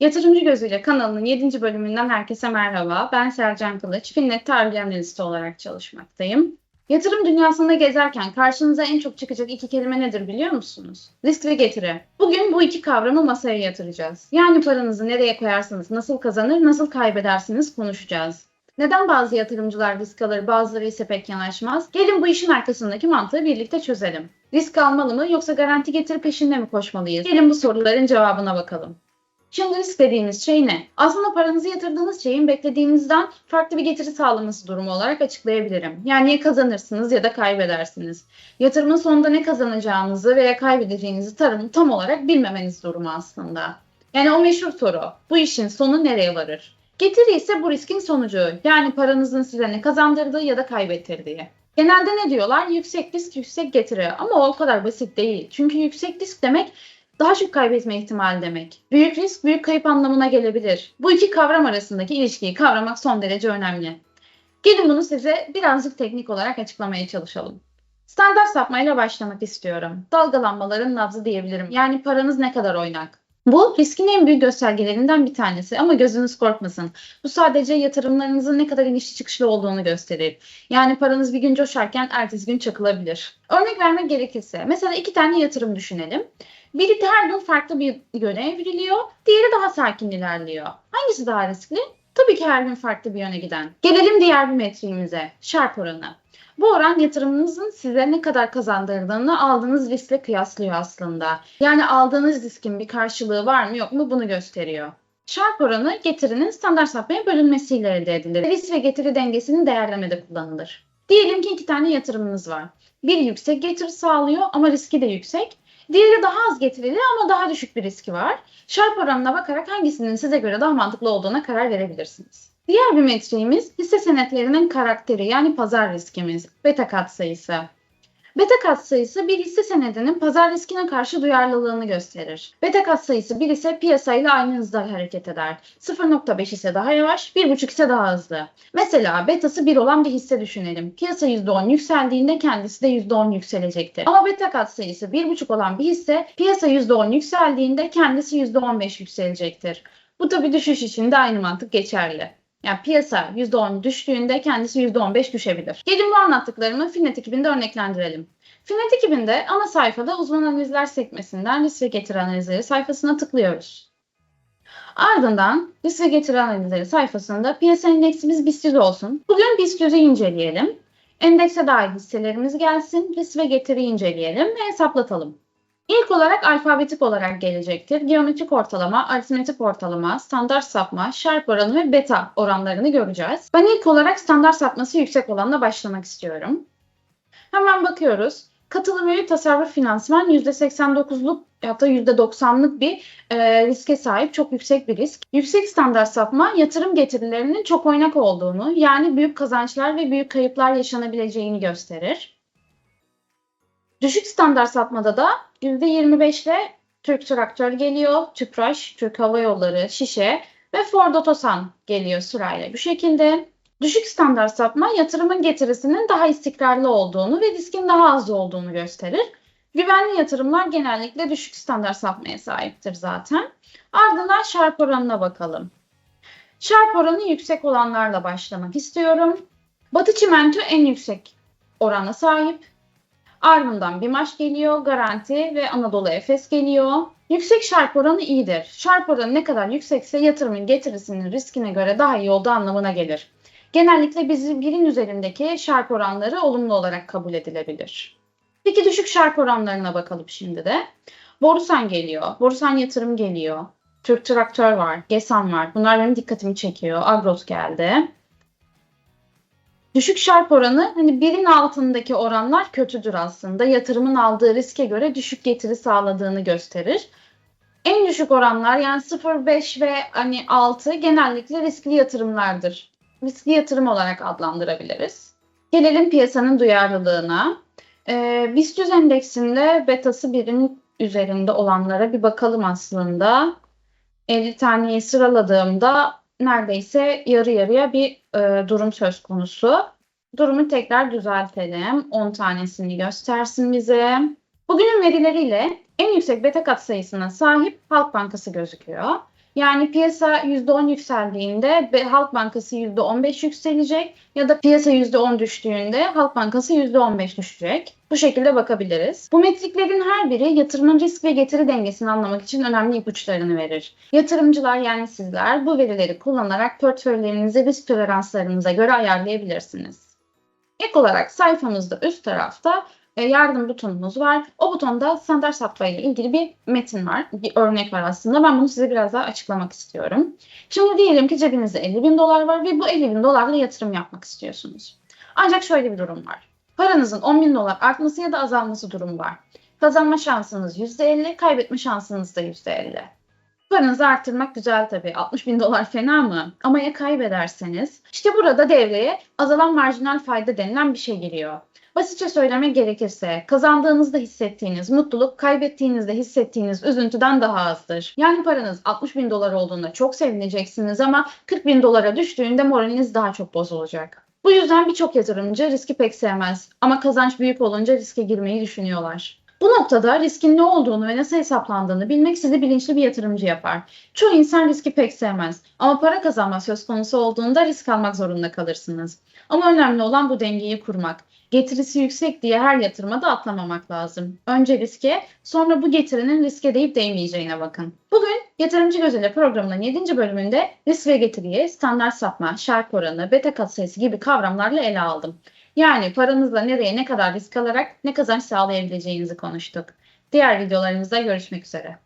Yatırımcı Gözüyle kanalının 7. bölümünden herkese merhaba. Ben Sercan Kılıç, Finnet tarih analisti olarak çalışmaktayım. Yatırım dünyasında gezerken karşınıza en çok çıkacak iki kelime nedir biliyor musunuz? Risk ve getiri. Bugün bu iki kavramı masaya yatıracağız. Yani paranızı nereye koyarsınız, nasıl kazanır, nasıl kaybedersiniz konuşacağız. Neden bazı yatırımcılar risk alır, bazıları ise pek yanaşmaz? Gelin bu işin arkasındaki mantığı birlikte çözelim. Risk almalı mı yoksa garanti getiri peşinde mi koşmalıyız? Gelin bu soruların cevabına bakalım. Şimdi risk dediğimiz şey ne? Aslında paranızı yatırdığınız şeyin beklediğinizden farklı bir getiri sağlaması durumu olarak açıklayabilirim. Yani ya kazanırsınız ya da kaybedersiniz. Yatırımın sonunda ne kazanacağınızı veya kaybedeceğinizi tarım tam olarak bilmemeniz durumu aslında. Yani o meşhur soru. Bu işin sonu nereye varır? Getiri ise bu riskin sonucu. Yani paranızın size ne kazandırdığı ya da kaybettirdiği. Genelde ne diyorlar? Yüksek risk, yüksek getiri. Ama o kadar basit değil. Çünkü yüksek risk demek daha çok kaybetme ihtimali demek. Büyük risk, büyük kayıp anlamına gelebilir. Bu iki kavram arasındaki ilişkiyi kavramak son derece önemli. Gelin bunu size birazcık teknik olarak açıklamaya çalışalım. Standart sapmayla başlamak istiyorum. Dalgalanmaların nabzı diyebilirim. Yani paranız ne kadar oynak. Bu riskin en büyük göstergelerinden bir tanesi ama gözünüz korkmasın. Bu sadece yatırımlarınızın ne kadar inişli çıkışlı olduğunu gösterir. Yani paranız bir gün coşarken ertesi gün çakılabilir. Örnek vermek gerekirse mesela iki tane yatırım düşünelim. Biri her gün farklı bir yöne evriliyor, diğeri daha sakin ilerliyor. Hangisi daha riskli? Tabii ki her gün farklı bir yöne giden. Gelelim diğer bir metriğimize, şarp oranı. Bu oran yatırımınızın size ne kadar kazandırdığını aldığınız riskle kıyaslıyor aslında. Yani aldığınız riskin bir karşılığı var mı yok mu bunu gösteriyor. Şarp oranı getirinin standart sapmaya bölünmesiyle elde edilir. Risk ve getiri dengesinin değerlemede kullanılır. Diyelim ki iki tane yatırımınız var. Bir yüksek getiri sağlıyor ama riski de yüksek. Diğeri daha az getirili ama daha düşük bir riski var. Şarp oranına bakarak hangisinin size göre daha mantıklı olduğuna karar verebilirsiniz. Diğer bir metriğimiz hisse senetlerinin karakteri yani pazar riskimiz, beta katsayısı. Beta katsayısı bir hisse senedinin pazar riskine karşı duyarlılığını gösterir. Beta katsayısı 1 ise piyasayla aynı hızda hareket eder. 0.5 ise daha yavaş, 1.5 ise daha hızlı. Mesela betası 1 olan bir hisse düşünelim. Piyasa %10 yükseldiğinde kendisi de %10 yükselecektir. Ama beta katsayısı 1.5 olan bir hisse piyasa %10 yükseldiğinde kendisi %15 yükselecektir. Bu tabi düşüş için de aynı mantık geçerli. Yani piyasa %10 düştüğünde kendisi %15 düşebilir. Gelin bu anlattıklarımı Finnet ekibinde örneklendirelim. Finnet ekibinde ana sayfada uzman analizler sekmesinden risk ve getiri analizleri sayfasına tıklıyoruz. Ardından risk ve getiri analizleri sayfasında piyasa endeksimiz BIST 100 olsun. Bugün BIST 100'ü inceleyelim. Endekse dair hisselerimiz gelsin, risk ve getiri inceleyelim ve hesaplatalım. İlk olarak alfabetik olarak gelecektir. Geometrik ortalama, aritmetik ortalama, standart sapma, şarp oranı ve beta oranlarını göreceğiz. Ben ilk olarak standart sapması yüksek olanla başlamak istiyorum. Hemen bakıyoruz. Katılım üye tasarruf finansman %89'luk hatta %90'lık bir e, riske sahip çok yüksek bir risk. Yüksek standart sapma yatırım getirilerinin çok oynak olduğunu yani büyük kazançlar ve büyük kayıplar yaşanabileceğini gösterir. Düşük standart sapmada da %25 ile Türk Traktör geliyor, Tüpraş, Türk Hava Yolları, Şişe ve Ford Otosan geliyor sırayla. Bu şekilde düşük standart sapma yatırımın getirisinin daha istikrarlı olduğunu ve riskin daha az olduğunu gösterir. Güvenli yatırımlar genellikle düşük standart sapmaya sahiptir zaten. Ardından şarp oranına bakalım. Şarp oranı yüksek olanlarla başlamak istiyorum. Batı Çimento en yüksek orana sahip. Ardından BİMAŞ geliyor, Garanti ve Anadolu Efes geliyor. Yüksek şarp oranı iyidir. Şarp oranı ne kadar yüksekse yatırımın getirisinin riskine göre daha iyi olduğu anlamına gelir. Genellikle bizim birin üzerindeki şarp oranları olumlu olarak kabul edilebilir. Peki düşük şarp oranlarına bakalım şimdi de. Borusan geliyor, Borusan Yatırım geliyor. Türk Traktör var, Gesan var. Bunlar benim dikkatimi çekiyor. Agrot geldi. Düşük şarp oranı hani birin altındaki oranlar kötüdür aslında. Yatırımın aldığı riske göre düşük getiri sağladığını gösterir. En düşük oranlar yani 0.5 ve hani 6 genellikle riskli yatırımlardır. Riskli yatırım olarak adlandırabiliriz. Gelelim piyasanın duyarlılığına. Ee, BIST 100 endeksinde betası birin üzerinde olanlara bir bakalım aslında. 50 taneyi sıraladığımda neredeyse yarı yarıya bir e, durum söz konusu. Durumu tekrar düzeltelim. 10 tanesini göstersin bize. Bugünün verileriyle en yüksek beta kat sayısına sahip Halk Bankası gözüküyor. Yani piyasa %10 yükseldiğinde Halk Bankası %15 yükselecek ya da piyasa %10 düştüğünde Halk Bankası %15 düşecek. Bu şekilde bakabiliriz. Bu metriklerin her biri yatırımın risk ve getiri dengesini anlamak için önemli ipuçlarını verir. Yatırımcılar yani sizler bu verileri kullanarak portföylerinizi risk toleranslarınıza göre ayarlayabilirsiniz. İlk olarak sayfamızda üst tarafta e, yardım butonumuz var. O butonda standart sapma ile ilgili bir metin var. Bir örnek var aslında. Ben bunu size biraz daha açıklamak istiyorum. Şimdi diyelim ki cebinizde 50 bin dolar var ve bu 50 bin dolarla yatırım yapmak istiyorsunuz. Ancak şöyle bir durum var. Paranızın 10 bin dolar artması ya da azalması durumu var. Kazanma şansınız %50, kaybetme şansınız da %50. Paranızı arttırmak güzel tabii. 60 bin dolar fena mı? Ama ya kaybederseniz? İşte burada devreye azalan marjinal fayda denilen bir şey giriyor. Basitçe söylemek gerekirse kazandığınızda hissettiğiniz mutluluk kaybettiğinizde hissettiğiniz üzüntüden daha azdır. Yani paranız 60 bin dolar olduğunda çok sevineceksiniz ama 40 bin dolara düştüğünde moraliniz daha çok bozulacak. Bu yüzden birçok yatırımcı riski pek sevmez ama kazanç büyük olunca riske girmeyi düşünüyorlar. Bu noktada riskin ne olduğunu ve nasıl hesaplandığını bilmek sizi bilinçli bir yatırımcı yapar. Çoğu insan riski pek sevmez ama para kazanma söz konusu olduğunda risk almak zorunda kalırsınız. Ama önemli olan bu dengeyi kurmak. Getirisi yüksek diye her yatırıma da atlamamak lazım. Önce riske, sonra bu getirinin riske deyip değmeyeceğine bakın. Bugün Yatırımcı Gözüyle programının 7. bölümünde risk ve getiriyi, standart sapma, şark oranı, beta katsayısı gibi kavramlarla ele aldım. Yani paranızla nereye ne kadar risk alarak ne kazanç sağlayabileceğinizi konuştuk. Diğer videolarımızda görüşmek üzere.